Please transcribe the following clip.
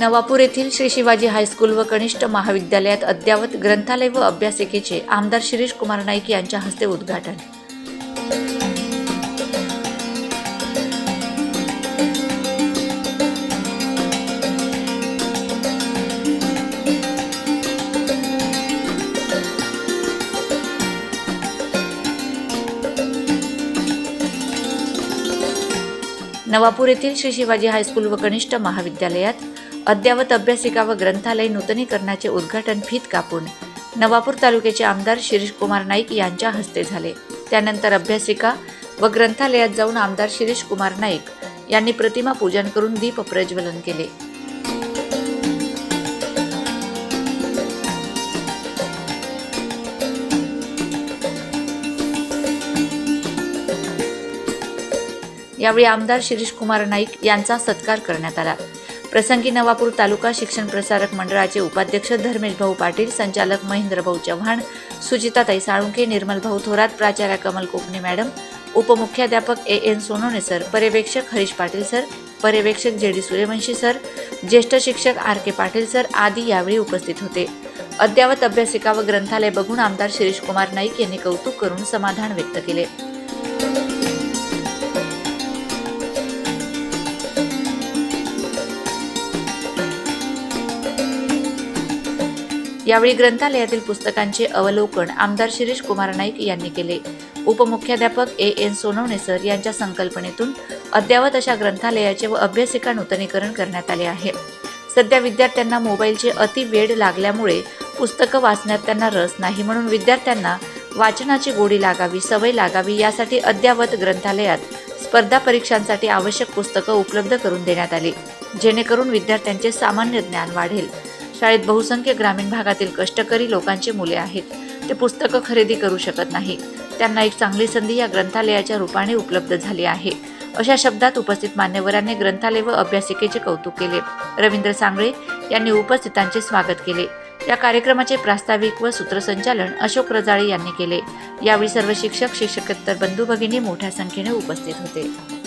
नवापूर येथील श्री शिवाजी हायस्कूल व कनिष्ठ महाविद्यालयात अद्ययावत ग्रंथालय व अभ्यासिकेचे आमदार शिरीष कुमार नाईक यांच्या हस्ते उद्घाटन. नवापूर येथील श्री शिवाजी हायस्कूल व कनिष्ठ महाविद्यालयात अद्ययावत अभ्यासिका व ग्रंथालय नूतनीकरणाचे उद्घाटन फीत कापून नवापूर तालुक्याचे आमदार शिरीष कुमार नाईक यांच्या हस्ते झाले. त्यानंतर अभ्यासिका व ग्रंथालयात जाऊन आमदार शिरीष कुमार नाईक यांनी प्रतिमा पूजन करून दीप प्रज्वलन केले. यावेळी आमदार शिरीष कुमार नाईक यांचा सत्कार करण्यात आला. प्रसंगी नवापूर तालुका शिक्षण प्रसारक मंडळाचे उपाध्यक्ष धर्मेश भाऊ पाटील संचालक महेंद्र भाऊ चव्हाण सुचिताताई साळुंके निर्मल भाऊ थोरात प्राचार्य कमल कोकणे मॅडम उपमुख्याध्यापक ए एन सोनोने सर पर्यवेक्षक हरीश पाटील सर पर्यवेक्षक जे डी सूर्यवंशी सर ज्येष्ठ शिक्षक आर के पाटील सर आदी यावेळी उपस्थित होते. अद्ययावत अभ्यासिका व ग्रंथालय बघून आमदार शिरीष कुमार नाईक यांनी कौतुक करून समाधान व्यक्त केले. यावेळी ग्रंथालयातील पुस्तकांचे अवलोकन आमदार शिरीष कुमार नाईक यांनी केले. उपमुख्याध्यापक ए एन सोनवणे सर यांच्या संकल्पनेतून अद्ययावत अशा ग्रंथालयाचे व अभ्यासिका नूतनीकरण करण्यात आले आहे. सध्या विद्यार्थ्यांना मोबाईलचे अति वेड लागल्यामुळे पुस्तकं वाचण्यात त्यांना रस नाही म्हणून विद्यार्थ्यांना वाचनाची गोडी लागावी सवय लागावी यासाठी अद्ययावत ग्रंथालयात स्पर्धा परीक्षांसाठी आवश्यक पुस्तकं उपलब्ध करून देण्यात आली. जेणेकरून विद्यार्थ्यांचे सामान्य ज्ञान वाढेल. शाळेत बहुसंख्य ग्रामीण भागातील कष्टकरी लोकांची मुले आहेत. ते पुस्तकं खरेदी करू शकत नाहीत. त्यांना एक चांगली संधी या ग्रंथालयाच्या रूपाने उपलब्ध झाली आहे. अशा शब्दात उपस्थित मान्यवरांनी ग्रंथालय व अभ्यासिकेचे कौतुक केले. रवींद्र सांगळे यांनी उपस्थितांचे स्वागत केले. या कार्यक्रमाचे प्रास्ताविक व सूत्रसंचालन अशोक रजाळे यांनी केले. यावेळी सर्व शिक्षक शिक्षकेतर बंधू भगिनी मोठ्या संख्येने उपस्थित होते.